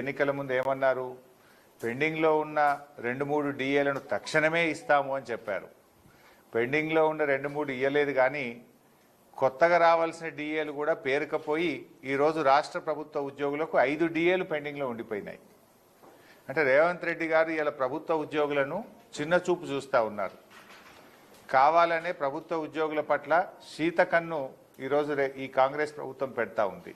ఎన్నికల ముందు ఏమన్నారు? పెండింగ్లో ఉన్న రెండు మూడు డిఏలను తక్షణమే ఇస్తాము అని చెప్పారు. పెండింగ్లో ఉన్న రెండు మూడు ఇయ్యలేదు కానీ కొత్తగా రావాల్సిన డిఏలు కూడా పేరుకపోయి ఈరోజు రాష్ట్ర ప్రభుత్వ ఉద్యోగులకు ఐదు డిఏలు పెండింగ్లో ఉండిపోయినాయి. అంటే రేవంత్ రెడ్డి గారు ఇలా ప్రభుత్వ ఉద్యోగులను చిన్న చూపు చూస్తూ ఉన్నారు. కావాలనే ప్రభుత్వ ఉద్యోగుల పట్ల శీతకన్ను ఈరోజు ఈ కాంగ్రెస్ ప్రభుత్వం పెడతా ఉంది.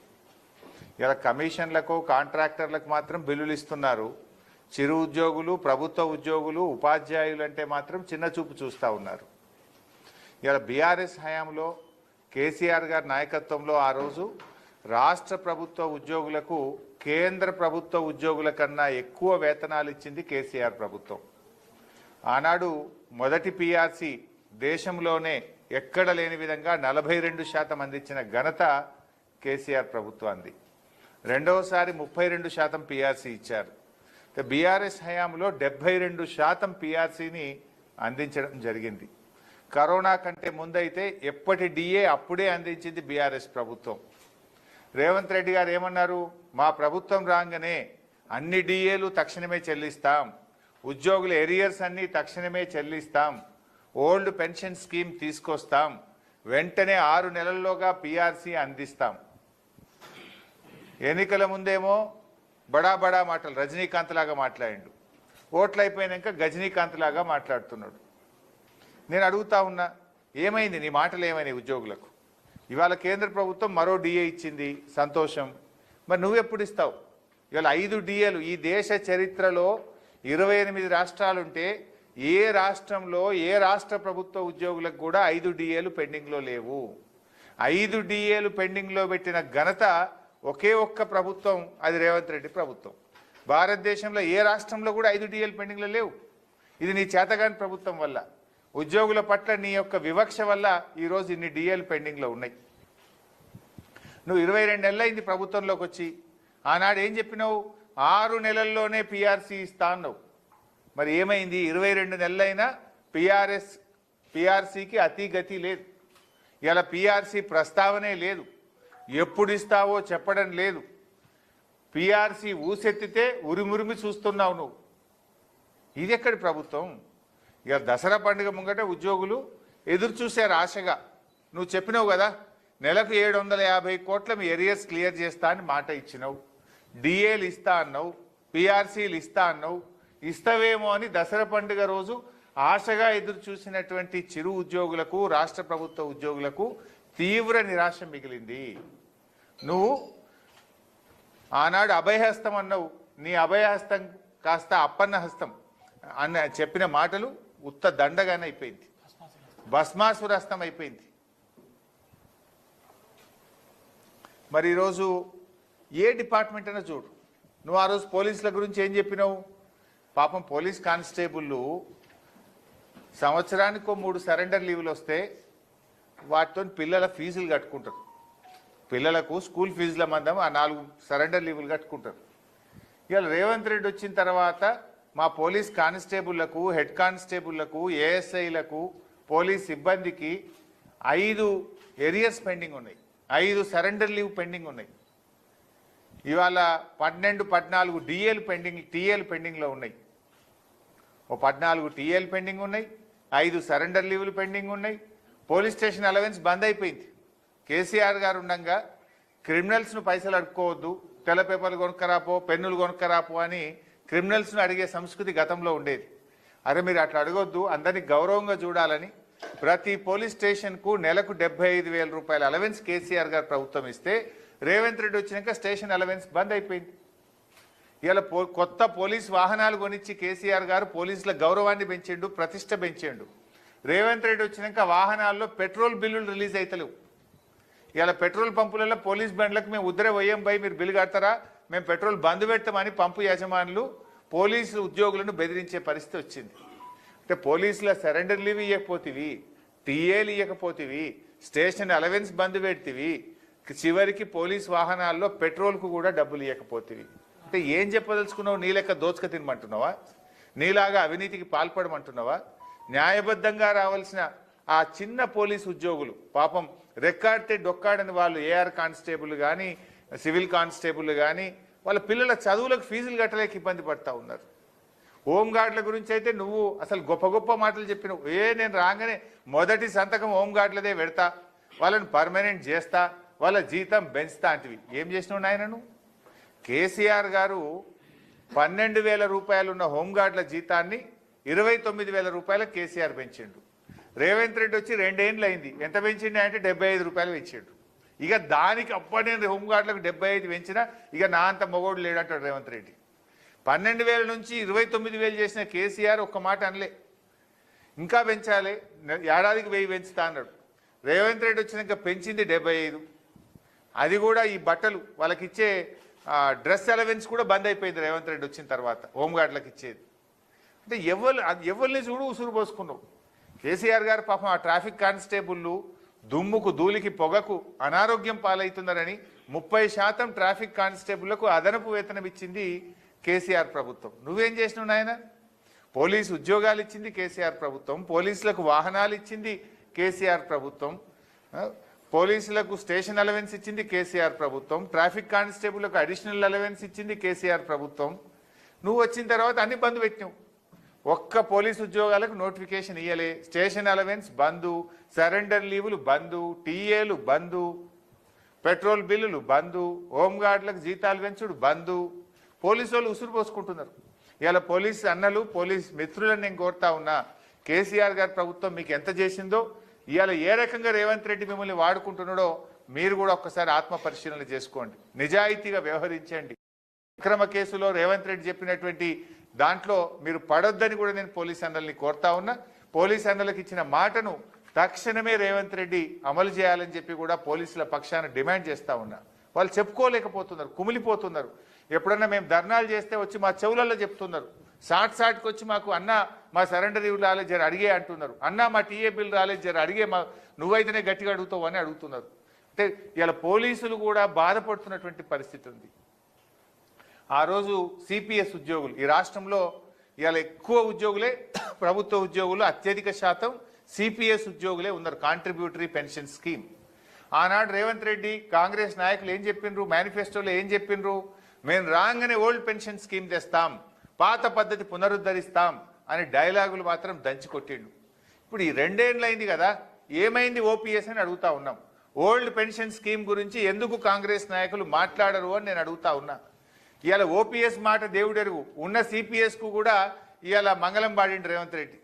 ఇలా కమిషన్లకు కాంట్రాక్టర్లకు మాత్రం బిల్లులు ఇస్తున్నారు. చిరు ఉద్యోగులు ప్రభుత్వ ఉద్యోగులు ఉపాధ్యాయులు అంటే మాత్రం చిన్న చూపు చూస్తూ ఉన్నారు. ఇలా బీఆర్ఎస్ హయాంలో కేసీఆర్ గారి నాయకత్వంలో ఆ రోజు రాష్ట్ర ప్రభుత్వ ఉద్యోగులకు కేంద్ర ప్రభుత్వ ఉద్యోగుల కన్నా ఎక్కువ వేతనాలు ఇచ్చింది కేసీఆర్ ప్రభుత్వం. ఆనాడు మొదటి పిఆర్సి దేశంలోనే ఎక్కడ లేని విధంగా నలభై రెండు శాతం అందించిన ఘనత కేసీఆర్ ప్రభుత్వాన్ని రెండవసారి ముప్పై రెండు శాతం పిఆర్సీ ఇచ్చారు. బీఆర్ఎస్ హయాంలో డెబ్బై రెండు శాతం పిఆర్సీని అందించడం జరిగింది. కరోనా కంటే ముందైతే ఎప్పటి డిఏ అప్పుడే అందించింది బీఆర్ఎస్ ప్రభుత్వం. రేవంత్ రెడ్డి గారు ఏమన్నారు? మా ప్రభుత్వం రాగానే అన్ని డిఏలు తక్షణమే చెల్లిస్తాం. ఉద్యోగుల ఎరియర్స్ అన్నీ తక్షణమే చెల్లిస్తాం. ఓల్డ్ పెన్షన్ స్కీమ్ తీసుకొస్తాం. వెంటనే ఆరు నెలల్లోగా పిఆర్సీ అందిస్తాం. ఎన్నికల ముందేమో బడా బడా మాటలు రజనీకాంత్ లాగా మాట్లాడిండు. ఓట్లు అయిపోయినాక గజనీకాంత్ లాగా మాట్లాడుతున్నాడు. నేను అడుగుతా ఉన్నా ఏమైంది? నీ మాటలు ఏమైనాయి ఉద్యోగులకు? ఇవాళ కేంద్ర ప్రభుత్వం మరో డిఏ ఇచ్చింది సంతోషం. మరి నువ్వెప్పుడు ఇస్తావు? ఇవాళ ఐదు డిఏలు ఈ దేశ చరిత్రలో ఇరవై ఎనిమిది రాష్ట్రాలుంటే ఏ రాష్ట్రంలో ఏ రాష్ట్ర ప్రభుత్వ ఉద్యోగులకు కూడా ఐదు డిఏలు పెండింగ్లో లేవు. ఐదు డిఏలు పెండింగ్లో పెట్టిన ఘనత ఒకే ఒక్క ప్రభుత్వం అది రేవంత్ రెడ్డి ప్రభుత్వం. భారతదేశంలో ఏ రాష్ట్రంలో కూడా ఐదు డిఎల్ పెండింగ్లో లేవు. ఇది నీ చేతగాని ప్రభుత్వం వల్ల. ఉద్యోగుల పట్ల నీ యొక్క వివక్ష వల్ల ఈరోజు ఇన్ని డిఎల్ పెండింగ్లో ఉన్నాయి. నువ్వు ఇరవై రెండు నెలలైంది ప్రభుత్వంలోకి వచ్చి ఆనాడు ఏం చెప్పినావు? ఆరు నెలల్లోనే పిఆర్సీ ఇస్తా అన్నావు మరి ఏమైంది? ఇరవై రెండు నెలలైనా పిఆర్ఎస్ పిఆర్సీకి అతి గతి లేదు. ఇలా పిఆర్సీ ప్రస్తావనే లేదు. ఎప్పుడు ఇస్తావో చెప్పడం లేదు. పిఆర్సీ ఊసెత్తితే ఉరిమురిమి చూస్తున్నావు నువ్వు. ఇది ఎక్కడి ప్రభుత్వం? ఇక దసరా పండుగ ముంగట ఉద్యోగులు ఎదురు చూశారు ఆశగా. నువ్వు చెప్పినావు కదా నెలకు ఏడు వందల యాభై కోట్ల మీ ఎరియర్స్ క్లియర్ చేస్తా అని మాట ఇచ్చినావు. డిఏలు ఇస్తా అన్నావు పిఆర్సీలు ఇస్తా అన్నావు. ఇస్తావేమో అని దసరా పండుగ రోజు ఆశగా ఎదురు చూసినటువంటి చిరు ఉద్యోగులకు రాష్ట్ర ప్రభుత్వ ఉద్యోగులకు తీవ్ర నిరాశ మిగిలింది. నువ్వు ఆనాడు అభయహస్తం అన్నావు. నీ అభయహస్తం కాస్త అప్పన్న హస్తం అన్న చెప్పిన మాటలు ఉత్త దండగానే అయిపోయింది. భస్మాసురస్తం అయిపోయింది. మరి ఈరోజు ఏ డిపార్ట్మెంట్ అయినా చూడు. నువ్వు ఆ రోజు పోలీసుల గురించి ఏం చెప్పినావు? పాపం పోలీస్ కానిస్టేబుళ్ళు సంవత్సరానికి మూడు సరెండర్ లీవులు వస్తే వాటితో పిల్లల ఫీజులు కట్టుకుంటారు. పిల్లలకు స్కూల్ ఫీజుల మందం ఆ నాలుగు సరెండర్ లీవులు కట్టుకుంటారు. ఇవాళ రేవంత్ రెడ్డి వచ్చిన తర్వాత మా పోలీస్ కానిస్టేబుళ్ళకు హెడ్ కానిస్టేబుళ్ళకు ఏఎస్ఐలకు పోలీస్ సిబ్బందికి ఐదు ఎరియర్స్ పెండింగ్ ఉన్నాయి. ఐదు సరెండర్ లీవ్ పెండింగ్ ఉన్నాయి. ఇవాళ పన్నెండు పద్నాలుగు డిఏలు పెండింగ్ టీఏలు పెండింగ్లో ఉన్నాయి. ఓ పద్నాలుగు టీఏలు పెండింగ్ ఉన్నాయి. ఐదు సరెండర్ లీవులు పెండింగ్ ఉన్నాయి. పోలీస్ స్టేషన్ అలవెన్స్ బంద్ అయిపోయింది. కేసీఆర్ గారు ఉండగా క్రిమినల్స్ను పైసలు అడుక్కోవద్దు తెల్ల పేపర్లు కొనుక్కరాపో పెన్నులు కొనుక్కరాపో అని క్రిమినల్స్ను అడిగే సంస్కృతి గతంలో ఉండేది. అరే మీరు అట్లా అడగొద్దు అందరినీ గౌరవంగా చూడాలని ప్రతి పోలీస్ స్టేషన్కు నెలకు డెబ్బై ఐదు వేల రూపాయల అలవెన్స్ కేసీఆర్ గారు ప్రభుత్వం ఇస్తే రేవంత్ రెడ్డి వచ్చినాక స్టేషన్ అలవెన్స్ బంద్ అయిపోయింది. ఇలా పో కొత్త పోలీస్ వాహనాలు కొనిచ్చి కేసీఆర్ గారు పోలీసుల గౌరవాన్ని పెంచిండు ప్రతిష్ట పెంచిండు. రేవంత్ రెడ్డి వచ్చినాక వాహనాల్లో పెట్రోల్ బిల్లులు రిలీజ్ అవుతలేవు ఇలా పెట్రోల్ పంపులలో పోలీస్ బండ్లకు మేము ఉద్దరే పోయాం పోయి మీరు బిల్లు కడతారా? మేము పెట్రోల్ బంద్ పెడతామని పంపు యజమానులు పోలీసు ఉద్యోగులను బెదిరించే పరిస్థితి వచ్చింది. అంటే పోలీసుల సరెండర్ లీవ్ ఇవ్వకపోతేవి టీఏలు ఇవ్వకపోతేవి స్టేషన్ అలవెన్స్ బంద్ పెడితేవి చివరికి పోలీస్ వాహనాల్లో పెట్రోల్కు కూడా డబ్బులు ఇవ్వకపోతేవి అంటే ఏం చెప్పదలుచుకున్నావు? నీ లెక్క దోచుక తినమంటున్నావా? నీలాగా అవినీతికి పాల్పడమంటున్నావా? న్యాయబద్ధంగా రావాల్సిన ఆ చిన్న పోలీస్ ఉద్యోగులు పాపం రెక్కాడితే డొక్కాడని వాళ్ళు ఏఆర్ కానిస్టేబుల్ కానీ సివిల్ కానిస్టేబుల్ కానీ వాళ్ళ పిల్లల చదువులకు ఫీజులు కట్టలేక ఇబ్బంది పడతా ఉన్నారు. హోంగార్డుల గురించి అయితే నువ్వు అసలు గొప్ప గొప్ప మాటలు చెప్పినావు. ఏ నేను రాగానే మొదటి సంతకం హోంగార్డులదే పెడతా వాళ్ళని పర్మనెంట్ చేస్తా వాళ్ళ జీతం పెంచుతా అంటివి. ఏం చేసినావు నాయన నువ్వు కేసీఆర్ గారు పన్నెండు వేల రూపాయలు ఉన్న హోంగార్డుల జీతాన్ని ఇరవై తొమ్మిది వేల రూపాయలు కేసీఆర్ పెంచిండు. రేవంత్ రెడ్డి వచ్చి రెండేండ్లు అయింది ఎంత పెంచిండు అంటే డెబ్బై ఐదు రూపాయలు పెంచిండు. ఇక దానికి అప్పటి నేను హోంగార్డులకు డెబ్బై ఐదు పెంచినా ఇక నా అంత మొగోడు లేడంటాడు రేవంత్ రెడ్డి. పన్నెండు వేల నుంచి ఇరవై తొమ్మిది వేలు చేసిన కేసీఆర్ ఒక్క మాట అనలే. ఇంకా పెంచాలి. ఏడాదికి వెయ్యి పెంచుతా అన్నాడు. రేవంత్ రెడ్డి వచ్చినాక పెంచింది డెబ్బై ఐదు. అది కూడా ఈ బట్టలు వాళ్ళకి ఇచ్చే డ్రెస్ అలవెన్స్ కూడా బంద్ అయిపోయింది రేవంత్ రెడ్డి వచ్చిన తర్వాత హోంగార్డులకు ఇచ్చేది. అంటే ఎవరు అది ఎవరిని చూడు ఉసురు పోసుకున్నావు? కేసీఆర్ గారు పాపం ఆ ట్రాఫిక్ కానిస్టేబుళ్ళు దుమ్ముకు ధూళికి పొగకు అనారోగ్యం పాలవుతున్నారని ముప్పై శాతం ట్రాఫిక్ కానిస్టేబుళ్ళకు అదనపు వేతనం ఇచ్చింది కేసీఆర్ ప్రభుత్వం. నువ్వేం చేసినావు నాయన? పోలీసు ఉద్యోగాలు ఇచ్చింది కేసీఆర్ ప్రభుత్వం. పోలీసులకు వాహనాలు ఇచ్చింది కేసీఆర్ ప్రభుత్వం. పోలీసులకు స్టేషన్ అలవెన్స్ ఇచ్చింది కేసీఆర్ ప్రభుత్వం. ట్రాఫిక్ కానిస్టేబుల్లకు అడిషనల్ అలవెన్స్ ఇచ్చింది కేసీఆర్ ప్రభుత్వం. నువ్వు వచ్చిన తర్వాత అన్ని బంద్ పెట్టినావు. ఒక్క పోలీస్ ఉద్యోగాలకు నోటిఫికేషన్ ఇయ్యలే. స్టేషన్ అలవెన్స్ బందు సరెండర్ లీవులు బందు టీఏలు బందు పెట్రోల్ బిల్లులు బందు హోంగార్డులకు జీతాలు పెంచుడు బందు. పోలీసు వాళ్ళు ఉసురు పోసుకుంటున్నారు. ఇలా పోలీస్ అన్నలు పోలీస్ మిత్రులను నేను కోరుతా ఉన్నా కేసీఆర్ గారి ప్రభుత్వం మీకు ఎంత చేసిందో ఇవాళ ఏ రకంగా రేవంత్ రెడ్డి మిమ్మల్ని వాడుకుంటున్నాడో మీరు కూడా ఒక్కసారి ఆత్మ పరిశీలన చేసుకోండి. నిజాయితీగా వ్యవహరించండి. అక్రమ కేసులో రేవంత్ రెడ్డి చెప్పినటువంటి దాంట్లో మీరు పడొద్దని కూడా నేను పోలీస్ అన్నల్ని కోరుతా ఉన్నా. పోలీస్ అన్నలకు ఇచ్చిన మాటను తక్షణమే రేవంత్ రెడ్డి అమలు చేయాలని చెప్పి కూడా పోలీసుల పక్షాన డిమాండ్ చేస్తా ఉన్నా. వాళ్ళు చెప్పుకోలేకపోతున్నారు కుమిలిపోతున్నారు. ఎప్పుడన్నా మేము ధర్నాలు చేస్తే వచ్చి మా చెవులలో చెప్తున్నారు. సాట్ సాట్కి వచ్చి మాకు అన్న మా సరెండర్ ఇవి రాలేదు జర అడిగే అంటున్నారు. అన్న మా టీఏ బిల్ రాలేదు జర అడిగే మా నువ్వైతేనే గట్టిగా అడుగుతావు అని అడుగుతున్నారు. అంటే ఇలా పోలీసులు కూడా బాధపడుతున్నటువంటి పరిస్థితి ఉంది. ఆ రోజు సిపిఎస్ ఉద్యోగులు ఈ రాష్ట్రంలో ఇవాళ ఎక్కువ ఉద్యోగులే ప్రభుత్వ ఉద్యోగులు అత్యధిక శాతం సిపిఎస్ ఉద్యోగులే ఉన్నారు కాంట్రిబ్యూటరీ పెన్షన్ స్కీమ్ ఆనాడు రేవంత్ రెడ్డి కాంగ్రెస్ నాయకులు ఏం చెప్పిండ్రు? మేనిఫెస్టోలో ఏం చెప్పిండ్రు? మేము రాగానే ఓల్డ్ పెన్షన్ స్కీమ్ తెస్తాం పాత పద్ధతి పునరుద్ధరిస్తాం అని డైలాగులు మాత్రం దంచి కొట్టిండు. ఇప్పుడు ఈ రెండేండ్లైంది కదా ఏమైంది ఓపీఎస్ అని అడుగుతా ఉన్నాం. ఓల్డ్ పెన్షన్ స్కీమ్ గురించి ఎందుకు కాంగ్రెస్ నాయకులు మాట్లాడరు అని నేను అడుగుతా ఉన్నా. ఇవాళ ఓపీఎస్ మాట దేవుడెరుగు ఉన్న సిపిఎస్కు కూడా ఇవాళ మంగళం పాడిండు రేవంత్ రెడ్డి.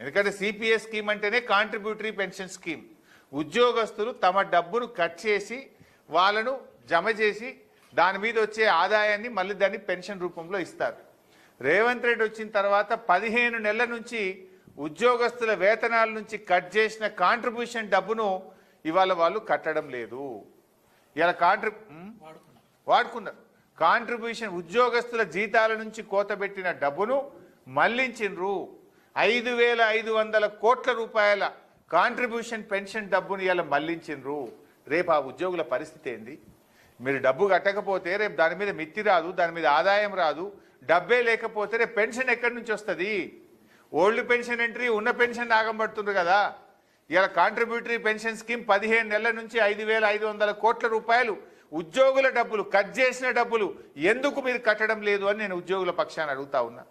ఎందుకంటే సిపిఎస్ స్కీమ్ అంటేనే కాంట్రిబ్యూటరీ పెన్షన్ స్కీమ్ ఉద్యోగస్తులు తమ డబ్బును కట్ చేసి వాళ్ళను జమ చేసి దాని మీద వచ్చే ఆదాయాన్ని మళ్ళీ దాన్ని పెన్షన్ రూపంలో ఇస్తారు. రేవంత్ రెడ్డి వచ్చిన తర్వాత పదిహేను నెలల నుంచి ఉద్యోగస్తుల వేతనాల నుంచి కట్ చేసిన కాంట్రిబ్యూషన్ డబ్బును ఇవాళ వాళ్ళు కట్టడం లేదు. ఇలా కాంట్రి? వాడుకున్నారు. కాంట్రిబ్యూషన్ ఉద్యోగస్తుల జీతాల నుంచి కోతబెట్టిన డబ్బును మళ్ళించిండ్రు ఐదు వేల ఐదు వందల కోట్ల రూపాయల కాంట్రిబ్యూషన్ పెన్షన్ డబ్బును ఇలా మళ్ళించిండ్రు రేపు ఆ ఉద్యోగుల పరిస్థితి ఏంది? మీరు డబ్బు కట్టకపోతే రేపు దాని మీద మిత్తి రాదు దాని మీద ఆదాయం రాదు డబ్బే లేకపోతే రేపు పెన్షన్ ఎక్కడి నుంచి వస్తుంది? ఓల్డ్ పెన్షన్ ఎంట్రీ ఉన్న పెన్షన్ ఆగంబడుతుంది కదా. ఇలా కాంట్రిబ్యూటరీ పెన్షన్ స్కీమ్ పదిహేను నెలల నుంచి ఐదు వేల ఐదు వందల కోట్ల రూపాయలు ఉద్యోగుల డబ్బులు కట్ చేసిన డబ్బులు ఎందుకు మీరు కట్టడం లేదు అని నేను ఉద్యోగుల పక్షాన్ని అడుగుతా ఉన్నా.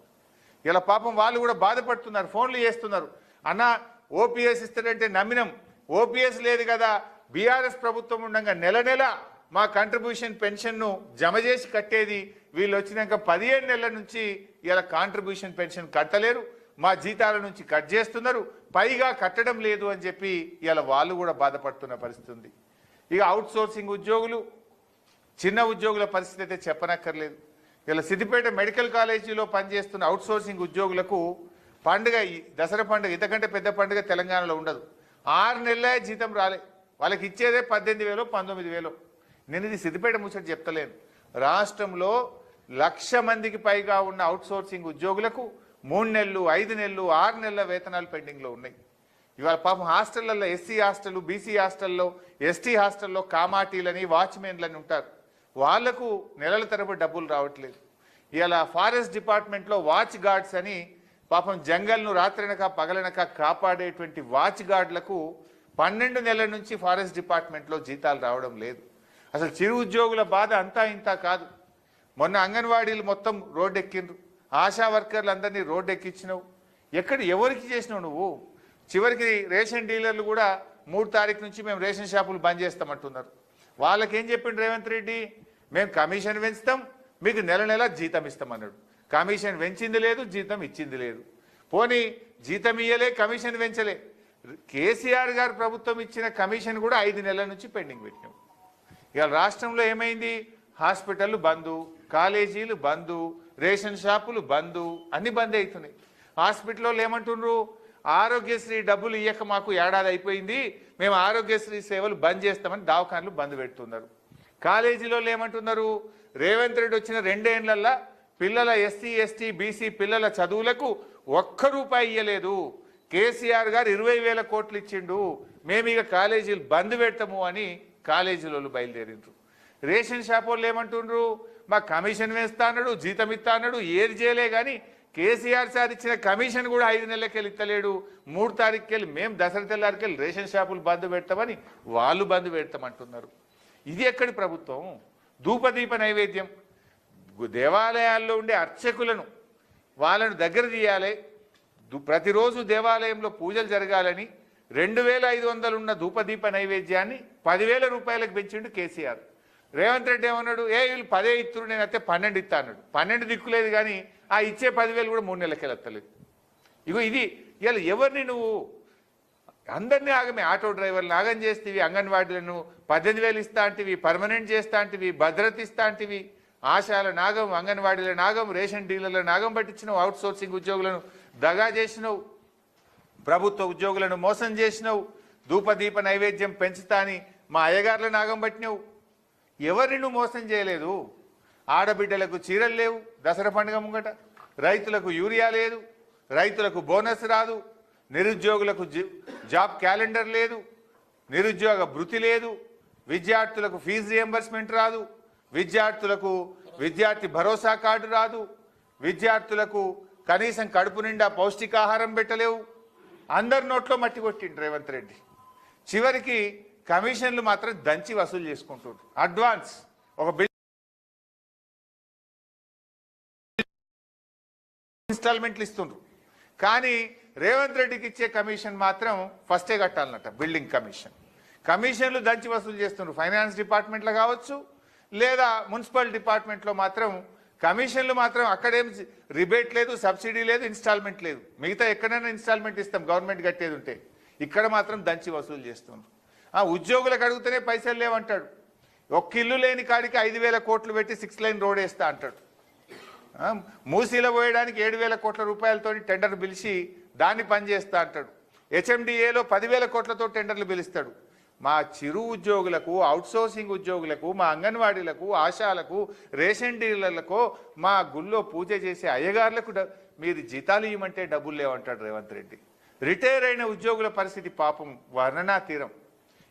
ఇలా పాపం వాళ్ళు కూడా బాధపడుతున్నారు ఫోన్లు చేస్తున్నారు. అన్న ఓపీఎస్ ఇస్తాడంటే నమ్మినం. ఓపీఎస్ లేదు కదా. బీఆర్ఎస్ ప్రభుత్వం ఉండగా నెల నెల మా కంట్రిబ్యూషన్ పెన్షన్ను జమ చేసి కట్టేది. వీళ్ళు వచ్చినాక పదిహేను నెలల నుంచి ఇలా కాంట్రిబ్యూషన్ పెన్షన్ కట్టలేరు. మా జీతాల నుంచి కట్ చేస్తున్నారు. పైగా కట్టడం లేదు అని చెప్పి ఇలా వాళ్ళు కూడా బాధపడుతున్న పరిస్థితి ఉంది. ఇక అవుట్ సోర్సింగ్ ఉద్యోగులు చిన్న ఉద్యోగుల పరిస్థితి అయితే చెప్పనక్కర్లేదు. ఇలా సిద్దిపేట మెడికల్ కాలేజీలో పనిచేస్తున్న అవుట్సోర్సింగ్ ఉద్యోగులకు పండుగ ఈ దసరా పండుగ ఇంతకంటే పెద్ద పండుగ తెలంగాణలో ఉండదు. ఆరు నెలలే జీతం రాలే. వాళ్ళకి ఇచ్చేదే పద్దెనిమిది వేలు పంతొమ్మిది వేలు. నేను ఇది సిద్దిపేట ముచ్చట చెప్తలేను. రాష్ట్రంలో లక్ష మందికి పైగా ఉన్న అవుట్సోర్సింగ్ ఉద్యోగులకు మూడు నెలలు ఐదు నెలలు ఆరు నెలల వేతనాలు పెండింగ్లో ఉన్నాయి. ఇవాళ పాపం హాస్టళ్ళలో ఎస్సీ హాస్టల్ బీసీ హాస్టల్లో ఎస్టీ హాస్టల్లో కామాటీలని వాచ్మెన్లని ఉంటారు. వాళ్ళకు నెలల తరబడి డబ్బులు రావట్లేదు. ఇలా ఫారెస్ట్ డిపార్ట్మెంట్లో వాచ్ గార్డ్స్ అని పాపం జంగల్ను రాత్రినక పగలనక కాపాడేటువంటి వాచ్ గార్డులకు పన్నెండు నెలల నుంచి ఫారెస్ట్ డిపార్ట్మెంట్లో జీతాలు రావడం లేదు. అసలు చిరు ఉద్యోగుల బాధ అంతా ఇంత కాదు. మొన్న అంగన్వాడీలు మొత్తం రోడ్డు ఎక్కిండ్రు ఆశా వర్కర్లు అందరినీ రోడ్డు ఎక్కించినావు ఎక్కడ ఎవరికి చేసినావు నువ్వు? చివరికి రేషన్ డీలర్లు కూడా మూడు తారీఖు నుంచి మేము రేషన్ షాపులు బంద్ చేస్తామంటున్నారు. వాళ్ళకేం చెప్పిండు రేవంత్ రెడ్డి? మేము కమిషన్ పెంచుతాం మీకు నెల నెల జీతం ఇస్తామన్నాడు కమిషన్ పెంచింది లేదు జీతం ఇచ్చింది లేదు. పోనీ జీతం ఇయ్యలే కమిషన్ పెంచలే. కేసీఆర్ గారు ప్రభుత్వం ఇచ్చిన కమిషన్ కూడా ఐదు నెలల నుంచి పెండింగ్ పెట్టినాం. ఇవాళ రాష్ట్రంలో ఏమైంది? హాస్పిటల్ బందు కాలేజీలు బందు రేషన్ షాపులు బందు అన్ని బంద్ అవుతున్నాయి హాస్పిటల్లో ఏమంటుండ్రు ఆరోగ్యశ్రీ డబ్బులు ఇయ్యక మాకు ఏడాది అయిపోయింది మేము ఆరోగ్యశ్రీ సేవలు బంద్ చేస్తామని దవాఖాన్లు బంద్ పెడుతున్నారు. కాలేజీలో ఏమంటున్నారు? రేవంత్ రెడ్డి వచ్చిన రెండేళ్ళల్లా పిల్లల ఎస్సీ ఎస్టీ బీసీ పిల్లల చదువులకు ఒక్క రూపాయి ఇయ్యలేదు. కేసీఆర్ గారు ఇరవై వేల కోట్లు ఇచ్చిండు. మేము ఇక కాలేజీలు బంద్ పెడతాము అని కాలేజీలో బయలుదేరిండ్రు. రేషన్ షాప్ వాళ్ళు ఏమంటుండ్రు? మా కమిషన్ వేస్తా అన్నాడు జీతం ఇస్తా అన్నాడు ఏది చేయలే కానీ కేసీఆర్ సార్ ఇచ్చిన కమిషన్ కూడా ఐదు నెలలకెళ్ళి ఇస్తలేడు. మూడు తారీఖుకెళ్ళి మేము దసరా తెల్లారికెళ్ళి రేషన్ షాపులు బంద్ పెడతామని వాళ్ళు బంద్ పెడతామంటున్నారు. ఇది ఎక్కడి ప్రభుత్వం? ధూపదీప నైవేద్యం. దేవాలయాల్లో ఉండే అర్చకులను వాళ్ళను దగ్గర తీయాలి. ప్రతిరోజు దేవాలయంలో పూజలు జరగాలని రెండు వేల ఐదు వందలు ఉన్న ధూపదీప నైవేద్యాన్ని పదివేల రూపాయలకు పెంచిండు కేసీఆర్. రేవంత్ రెడ్డి ఏమన్నాడు? ఏ వీళ్ళు పదే ఇత్తురు నేను అయితే పన్నెండు ఇస్తా అన్నాడు. పన్నెండు దిక్కులేదు కానీ ఆ ఇచ్చే పదివేలు కూడా మూడు నెలలకి వెళ్ళలేదు ఇగో ఇది ఇలా ఎవరిని నువ్వు అందరినీ ఆగమే ఆటో డ్రైవర్లను ఆగం చేస్తేవి అంగన్వాడీలను పద్దెనిమిది వేలు ఇస్తా అంటివి పర్మనెంట్ చేస్తా అంటివి భద్రత ఇస్తా అంటివి ఆశాల నాగం అంగన్వాడీల నాగం రేషన్ డీలర్ల నాగం పట్టించినావు అవుట్ సోర్సింగ్ ఉద్యోగులను దగా చేసినావు ప్రభుత్వ ఉద్యోగులను మోసం చేసినావు ధూపదీప నైవేద్యం పెంచుతా అని మా అయ్యగారుల నాగం పట్టినావు. ఎవరిని నువ్వు మోసం చేయలేదు? ఆడబిడ్డలకు చీరలు లేవు దసరా పండుగ ముంగట. రైతులకు యూరియా లేదు రైతులకు బోనస్ రాదు నిరుద్యోగులకు జాబ్ క్యాలెండర్ లేదు నిరుద్యోగ భృతి లేదు విద్యార్థులకు ఫీజు రియంబర్స్మెంట్ రాదు విద్యార్థులకు విద్యార్థి భరోసా కార్డు రాదు విద్యార్థులకు కనీసం కడుపు నిండా పౌష్టికాహారం పెట్టలేవు. అందరి నోట్లో మట్టి కొట్టిండు రేవంత్ రెడ్డి. చివరికి కమిషన్లు మాత్రం దంచి వసూలు చేసుకుంటుండ్రు. అడ్వాన్స్ ఒక బిల్ ఇన్స్టాల్మెంట్లు ఇస్తుండ్రు. కానీ రేవంత్ రెడ్డికి ఇచ్చే కమిషన్ మాత్రం ఫస్టే కట్టాలన్నట బిల్డింగ్ కమిషన్. కమిషన్లు దంచి వసూలు చేస్తుండ్రు. ఫైనాన్స్ డిపార్ట్మెంట్లో కావచ్చు లేదా మున్సిపల్ డిపార్ట్మెంట్లో మాత్రం కమిషన్లు మాత్రం అక్కడేం రిబేట్ లేదు సబ్సిడీ లేదు ఇన్స్టాల్మెంట్ లేదు. మిగతా ఎక్కడైనా ఇన్స్టాల్మెంట్ ఇస్తాం గవర్నమెంట్ కట్టేది ఉంటే. ఇక్కడ మాత్రం దంచి వసూలు చేస్తుండ్రు. ఆ ఉద్యోగులకు అడిగితేనే పైసలు లేవంటాడు. ఒక్క ఇల్లు లేని కాడికి ఐదు వేల కోట్లు పెట్టి సిక్స్ లైన్ రోడ్ వేస్తా అంటాడు. మూసీలో పోయడానికి ఏడు వేల కోట్ల రూపాయలతో టెండర్ పిలిచి దాన్ని పనిచేస్తా అంటాడు. హెచ్ఎండిఏలో పదివేల కోట్లతో టెండర్లు పిలుస్తాడు. మా చిరు ఉద్యోగులకు అవుట్సోర్సింగ్ ఉద్యోగులకు మా అంగన్వాడీలకు ఆశాలకు రేషన్ డీలర్లకు మా గుళ్ళో పూజ చేసే అయ్యగారులకు డ- మీరు జీతాలు ఇవ్వమంటే డబ్బులు లేవంటాడు రేవంత్ రెడ్డి. రిటైర్ అయిన ఉద్యోగుల పరిస్థితి పాపం వర్ణనా తీరం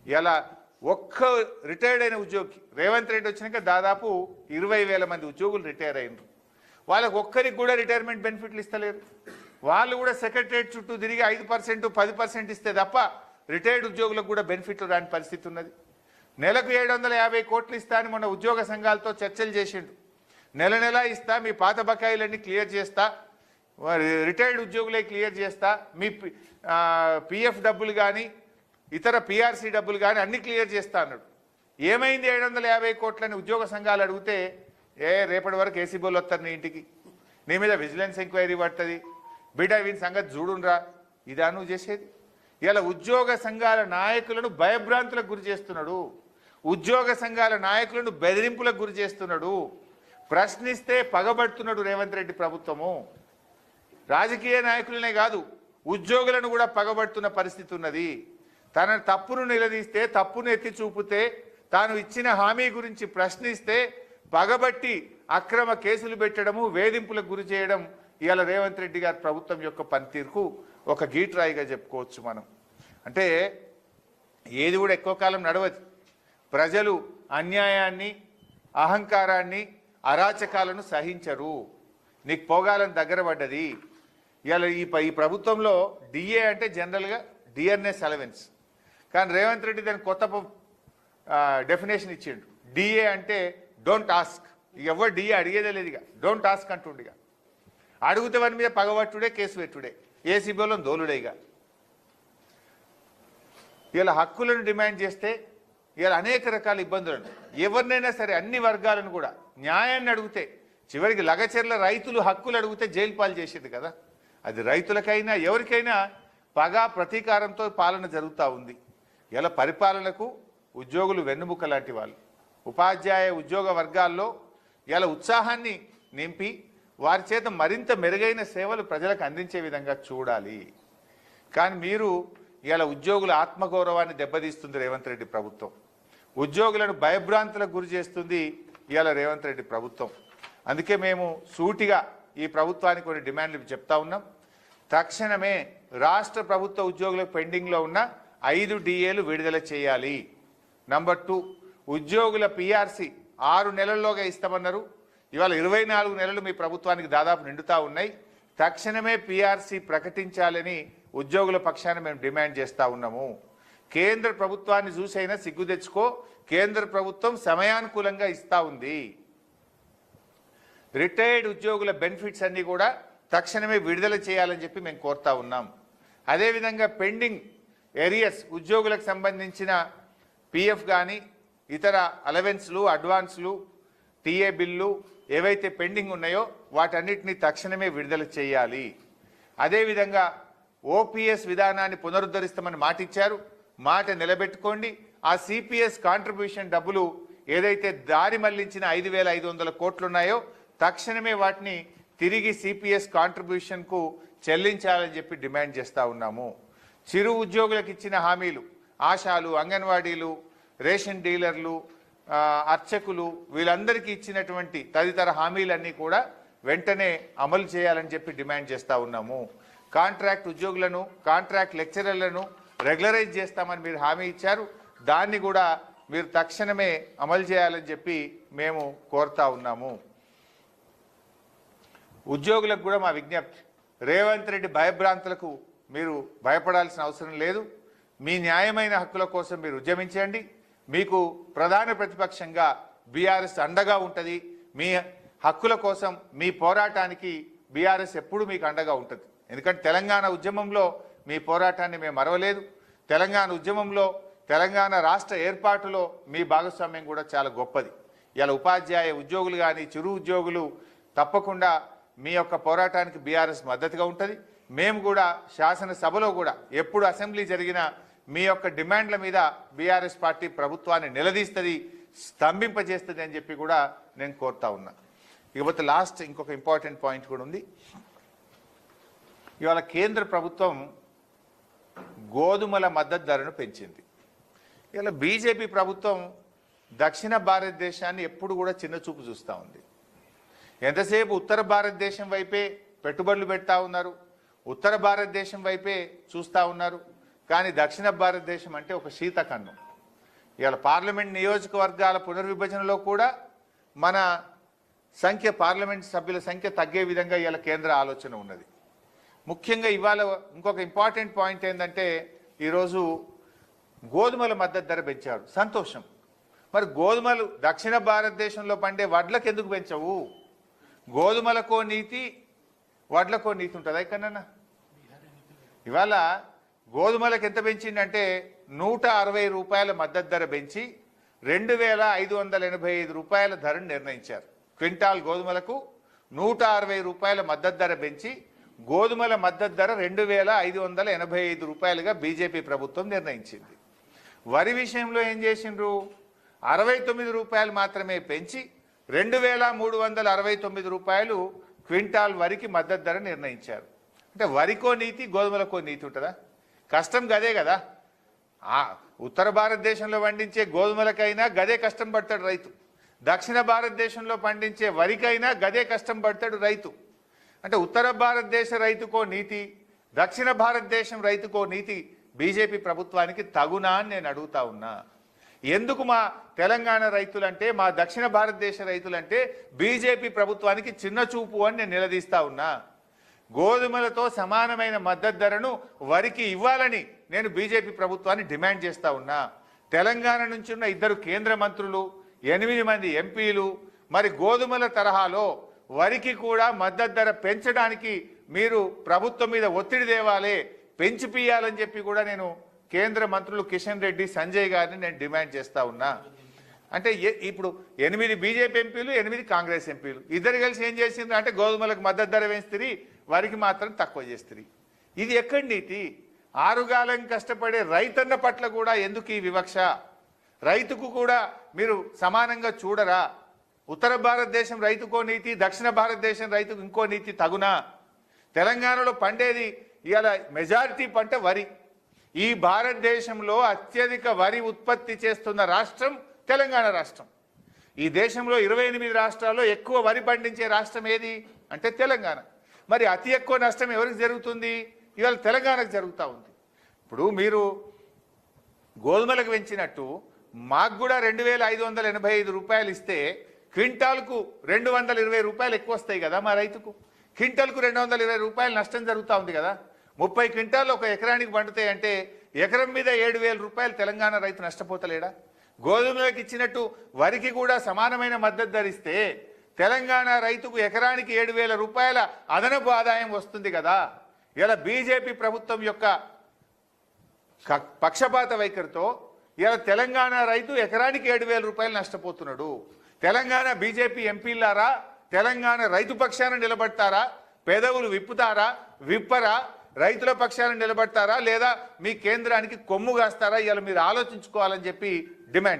ఇలా ఒక్క రిటైర్డ్ అయిన ఉద్యోగి రేవంత్ రెడ్డి వచ్చినాక దాదాపు ఇరవై వేల మంది ఉద్యోగులు రిటైర్ అయినరు. వాళ్ళకి ఒక్కరికి కూడా రిటైర్మెంట్ బెనిఫిట్లు ఇస్తలేరు. వాళ్ళు కూడా సెక్రటరేట్ చుట్టూ తిరిగి ఐదు పర్సెంట్ పది పర్సెంట్ ఇస్తే తప్ప రిటైర్డ్ ఉద్యోగులకు కూడా బెనిఫిట్లు రాని పరిస్థితి ఉన్నది. నెలకు ఏడు వందల యాభై కోట్లు ఇస్తా అని మొన్న ఉద్యోగ సంఘాలతో చర్చలు చేసిండు. నెల నెల ఇస్తా మీ పాత బకాయిలన్నీ క్లియర్ చేస్తా వారి రిటైర్డ్ ఉద్యోగులే క్లియర్ చేస్తా మీ పిఎఫ్ డబ్బులు కానీ ఇతర పిఆర్సీ డబ్బులు కానీ అన్ని క్లియర్ చేస్తా అన్నాడు. ఏమైంది ఏడు వందల యాభై కోట్లని ఉద్యోగ సంఘాలు అడిగితే ఏ రేపటి వరకు ఏసీ బోల్ వస్తారు నీ ఇంటికి? నీ మీద విజిలెన్స్ ఎంక్వైరీ పడుతుంది. బిడ్డ వీని సంగతి చూడుండ్రా. ఇదా నువ్వు చేసేది? ఇలా ఉద్యోగ సంఘాల నాయకులను భయభ్రాంతులకు గురి చేస్తున్నాడు. ఉద్యోగ సంఘాల నాయకులను బెదిరింపులకు గురి చేస్తున్నాడు. ప్రశ్నిస్తే పగబడుతున్నాడు రేవంత్ రెడ్డి ప్రభుత్వము. రాజకీయ నాయకులనే కాదు ఉద్యోగులను కూడా పగబడుతున్న పరిస్థితి ఉన్నది. తన తప్పును నిలదీస్తే తప్పును ఎత్తి చూపితే తాను ఇచ్చిన హామీ గురించి ప్రశ్నిస్తే పగబట్టి అక్రమ కేసులు పెట్టడము వేధింపులకు గురి చేయడం ఇవాళ రేవంత్ రెడ్డి గారి ప్రభుత్వం యొక్క పనితీరుకు ఒక గీట్రాయిగా చెప్పుకోవచ్చు మనం. అంటే ఏది కూడా ఎక్కువ కాలం నడవదు. ప్రజలు అన్యాయాన్ని అహంకారాన్ని అరాచకాలను సహించరు. నీకు పోగాలని దగ్గర పడ్డది. ఇవాళ ఈ ఈ ప్రభుత్వంలో డిఏ అంటే జనరల్గా డిఎన్ఎస్ అలవెన్స్ కానీ రేవంత్ రెడ్డి దానికి కొత్త డెఫినేషన్ ఇచ్చిండు. డిఏ అంటే డోంట్ ఆస్క్ ఇక ఎవరు డిఏ అడిగేదే లేదు ఇక. డోంట్ టాస్క్ అంటుండు ఇక. అడిగితే వారి మీద పగబట్టుడే కేసు పెట్టుడే. ఏసీబీలో దోలుడే ఇక. ఇలా హక్కులను డిమాండ్ చేస్తే ఇలా అనేక రకాల ఇబ్బందులను. ఎవరినైనా సరే అన్ని వర్గాలను కూడా న్యాయాన్ని అడిగితే చివరికి లగచెర్ల రైతులు హక్కులు అడిగితే జైలు పాలు చేసేది కదా. అది రైతులకైనా ఎవరికైనా పగా ప్రతీకారంతో పాలన జరుగుతూ ఉంది. ఇలా పరిపాలనకు ఉద్యోగులు వెన్నుముక లాంటి వాళ్ళు. ఉపాధ్యాయ ఉద్యోగ వర్గాల్లో ఇలా ఉత్సాహాన్ని నింపి వారి చేత మరింత మెరుగైన సేవలు ప్రజలకు అందించే విధంగా చూడాలి. కానీ మీరు ఇలా ఉద్యోగుల ఆత్మగౌరవాన్ని దెబ్బతీస్తుంది రేవంత్ రెడ్డి ప్రభుత్వం. ఉద్యోగులను భయభ్రాంతులకు గురి చేస్తుంది ఇవాళ రేవంత్ రెడ్డి ప్రభుత్వం. అందుకే మేము సూటిగా ఈ ప్రభుత్వానికి కొన్ని డిమాండ్లు చెప్తా ఉన్నాం. తక్షణమే రాష్ట్ర ప్రభుత్వ ఉద్యోగులకు పెండింగ్లో ఉన్న ఐదు డిఏలు విడుదల చేయాలి. నంబర్ టూ ఉద్యోగుల పిఆర్సి ఆరు నెలల్లోగా ఇస్తామన్నారు. ఇవాళ ఇరవై నాలుగు నెలలు మీ ప్రభుత్వానికి దాదాపు నిండుతా ఉన్నాయి. తక్షణమే పిఆర్సి ప్రకటించాలని ఉద్యోగుల పక్షాన మేము డిమాండ్ చేస్తూ ఉన్నాము. కేంద్ర ప్రభుత్వాన్ని చూసైనా సిగ్గు తెచ్చుకో కేంద్ర ప్రభుత్వం సమయానుకూలంగా ఇస్తా ఉంది. రిటైర్డ్ ఉద్యోగుల బెనిఫిట్స్ అన్నీ కూడా తక్షణమే విడుదల చేయాలని చెప్పి మేము కోరుతా ఉన్నాం. అదేవిధంగా పెండింగ్ ఏరియర్స్ ఉద్యోగులకు సంబంధించిన పిఎఫ్ కానీ ఇతర అలవెన్స్లు అడ్వాన్స్లు టీఏ బిల్లు ఏవైతే పెండింగ్ ఉన్నాయో వాటన్నిటిని తక్షణమే విడుదల చేయాలి. అదేవిధంగా ఓపీఎస్ విధానాన్ని పునరుద్ధరిస్తామని మాట ఇచ్చారు. మాట నిలబెట్టుకోండి. ఆ సిపిఎస్ కాంట్రిబ్యూషన్ డబ్బులు ఏదైతే దారి మళ్ళించిన ఐదు వేల ఐదు వందల కోట్లున్నాయో తక్షణమే వాటిని తిరిగి సిపిఎస్ కాంట్రిబ్యూషన్కు చెల్లించాలని చెప్పి డిమాండ్ చేస్తా ఉన్నాము. చిరు ఉద్యోగులకు ఇచ్చిన హామీలు ఆశాలు అంగన్వాడీలు రేషన్ డీలర్లు అర్చకులు వీళ్ళందరికీ ఇచ్చినటువంటి తదితర హామీలన్నీ కూడా వెంటనే అమలు చేయాలని చెప్పి డిమాండ్ చేస్తూ ఉన్నాము. కాంట్రాక్ట్ ఉద్యోగులను కాంట్రాక్ట్ లెక్చరర్లను రెగ్యులరైజ్ చేస్తామని మీరు హామీ ఇచ్చారు. దాన్ని కూడా మీరు తక్షణమే అమలు చేయాలని చెప్పి మేము కోరుతా ఉన్నాము. ఉద్యోగులకు కూడా మా విజ్ఞప్తి. రేవంత్ రెడ్డి భయభ్రాంతులకు మీరు భయపడాల్సిన అవసరం లేదు. మీ న్యాయమైన హక్కుల కోసం మీరు ఉద్యమించండి. మీకు ప్రధాన ప్రతిపక్షంగా బీఆర్ఎస్ అండగా ఉంటుంది. మీ హక్కుల కోసం మీ పోరాటానికి బీఆర్ఎస్ ఎప్పుడు మీకు అండగా ఉంటుంది. ఎందుకంటే తెలంగాణ ఉద్యమంలో మీ పోరాటాన్ని మేము మరవలేదు. తెలంగాణ ఉద్యమంలో తెలంగాణ రాష్ట్ర ఏర్పాటులో మీ భాగస్వామ్యం కూడా చాలా గొప్పది. ఇలా ఉపాధ్యాయ ఉద్యోగులు కానీ చిరు ఉద్యోగులు తప్పకుండా మీ యొక్క పోరాటానికి బీఆర్ఎస్ మద్దతుగా ఉంటుంది. మేము కూడా శాసనసభలో కూడా ఎప్పుడు అసెంబ్లీ జరిగినా మీ యొక్క డిమాండ్ల మీద బీఆర్ఎస్ పార్టీ ప్రభుత్వాన్ని నిలదీస్తుంది స్తంభింపజేస్తుంది అని చెప్పి కూడా నేను కోరుతా ఉన్నా. ఇకపోతే లాస్ట్ ఇంకొక ఇంపార్టెంట్ పాయింట్ కూడా ఉంది. ఇవాళ కేంద్ర ప్రభుత్వం గోధుమల మద్దతు ధరను పెంచింది. ఇలా బీజేపీ ప్రభుత్వం దక్షిణ భారతదేశాన్ని ఎప్పుడు కూడా చిన్న చూపు చూస్తూ ఉంది. ఎంతసేపు ఉత్తర భారతదేశం వైపే పెట్టుబడులు పెడతా ఉన్నారు ఉత్తర భారతదేశం వైపే చూస్తూ ఉన్నారు కానీ దక్షిణ భారతదేశం అంటే ఒక శీతకన్ను ఇవాళ పార్లమెంట్ నియోజకవర్గాల పునర్విభజనలో కూడా మన సంఖ్య పార్లమెంట్ సభ్యుల సంఖ్య తగ్గే విధంగా ఇవాళ కేంద్ర ఆలోచన ఉన్నది. ముఖ్యంగా ఇవాళ ఇంకొక ఇంపార్టెంట్ పాయింట్ ఏంటంటే ఈరోజు గోధుమల మద్దతు ధర పెంచారు. సంతోషం. మరి గోధుమలు దక్షిణ భారతదేశంలో పండే వడ్లకు ఎందుకు పెంచవు? గోధుమలకో నీతి వడ్లకో నీతి ఉంటుంది కన్నా ఇవాళ గోధుమలకు ఎంత పెంచిందంటే నూట అరవై రూపాయల మద్దతు ధర పెంచి రెండు వేల ఐదు వందల ఎనభై ఐదు రూపాయల ధరను నిర్ణయించారు. క్వింటాల్ గోధుమలకు నూట అరవై రూపాయల మద్దతు ధర పెంచి గోధుమల మద్దతు ధర రెండు వేల ఐదు వందల ఎనభై ఐదు రూపాయలుగా బీజేపీ ప్రభుత్వం నిర్ణయించింది. వరి విషయంలో ఏం చేసిండ్రు? అరవై తొమ్మిది రూపాయలు మాత్రమే పెంచి రెండు వేల మూడు వందల అరవై తొమ్మిది రూపాయలు క్వింటాల్ వరికి మద్దతు ధర నిర్ణయించారు. అంటే వరికో నీతి గోధుమలకో నీతి ఉంటుందా? కష్టం గదే కదా ఆ ఉత్తర భారతదేశంలో పండించే గోధుమలకైనా గదే కష్టం పడతాడు రైతు. దక్షిణ భారతదేశంలో పండించే వరికైనా గదే కష్టం పడతాడు రైతు. అంటే ఉత్తర భారతదేశ రైతుకో నీతి దక్షిణ భారతదేశం రైతుకో నీతి బీజేపీ ప్రభుత్వానికి తగునా అని నేను అడుగుతా ఉన్నా. ఎందుకు మా తెలంగాణ రైతులంటే మా దక్షిణ భారతదేశ రైతులంటే బీజేపీ ప్రభుత్వానికి చిన్న చూపు అని నేను నిలదీస్తా ఉన్నా. గోధుమలతో సమానమైన మద్దతు ధరను వరికి ఇవ్వాలని నేను బీజేపీ ప్రభుత్వాన్ని డిమాండ్ చేస్తా ఉన్నా. తెలంగాణ నుంచి ఉన్న ఇద్దరు కేంద్ర మంత్రులు ఎనిమిది మంది ఎంపీలు మరి గోధుమల తరహాలో వరికి కూడా మద్దతు ధర పెంచడానికి మీరు ప్రభుత్వం మీద ఒత్తిడి తేవాలి పెంచిపియాలని చెప్పి కూడా నేను కేంద్ర మంత్రులు కిషన్ రెడ్డి సంజయ్ గారిని నేను డిమాండ్ చేస్తా ఉన్నా. అంటే ఇప్పుడు ఎనిమిది బీజేపీ ఎంపీలు ఎనిమిది కాంగ్రెస్ ఎంపీలు. ఇద్దరు కలిసి ఏం చేసిండ్రు? అంటే గోధుమలకు మద్దతు ధర వేస్తుంది వరికి మాత్రం తక్కువ చేస్తుంది. ఇది ఎక్కడి నీతి ఆరుగాలం కష్టపడే రైతన్న పట్ల కూడా ఎందుకు ఈ వివక్ష? రైతుకు కూడా మీరు సమానంగా చూడరా? ఉత్తర భారతదేశం రైతుకో నీతి దక్షిణ భారతదేశం రైతుకు ఇంకో నీతి తగునా? తెలంగాణలో పండేది ఇవాళ మెజారిటీ పంట వరి. ఈ భారతదేశంలో అత్యధిక వరి ఉత్పత్తి చేస్తున్న రాష్ట్రం తెలంగాణ రాష్ట్రం. ఈ దేశంలో ఇరవై ఎనిమిది రాష్ట్రాల్లో ఎక్కువ వరి పండించే రాష్ట్రం ఏది? అంటే తెలంగాణ. మరి అతి ఎక్కువ నష్టం ఎవరికి జరుగుతుంది? ఇవాళ తెలంగాణకు జరుగుతూ ఉంది. ఇప్పుడు మీరు గోధుమలకు పెంచినట్టు మాకు కూడా రెండు వేల ఐదు వందల ఎనభై ఐదు రూపాయలు ఇస్తే క్వింటాల్కు రెండు వందల ఇరవై రూపాయలు ఎక్కువ వస్తాయి కదా మా రైతుకు. క్వింటాల్కు రెండు వందల ఇరవై రూపాయలు నష్టం జరుగుతూ ఉంది కదా. ముప్పై క్వింటాలు ఒక ఎకరానికి పండుతాయి అంటే ఎకరం మీద ఏడు వేల రూపాయలు తెలంగాణ రైతు నష్టపోతలేడా? గోధుమలకు ఇచ్చినట్టు వరికి కూడా సమానమైన మద్దతు ధరిస్తే తెలంగాణ రైతుకు ఎకరానికి ఏడు వేల రూపాయల అదనపు ఆదాయం వస్తుంది కదా. ఇలా బీజేపీ ప్రభుత్వం యొక్క పక్షపాత వైఖరితో ఇలా తెలంగాణ రైతు ఎకరానికి ఏడు వేల రూపాయలు నష్టపోతున్నాడు. తెలంగాణ బీజేపీ ఎంపీలారా తెలంగాణ రైతు పక్షాన నిలబడతారా? పెదవులు విప్పుతారా? విప్పరా? రైతుల పక్షాన నిలబడతారా? లేదా మీ కేంద్రానికి కొమ్ము కాస్తారా? ఇలా మీరు ఆలోచించుకోవాలని చెప్పి డిమాండ్ చేస్తారు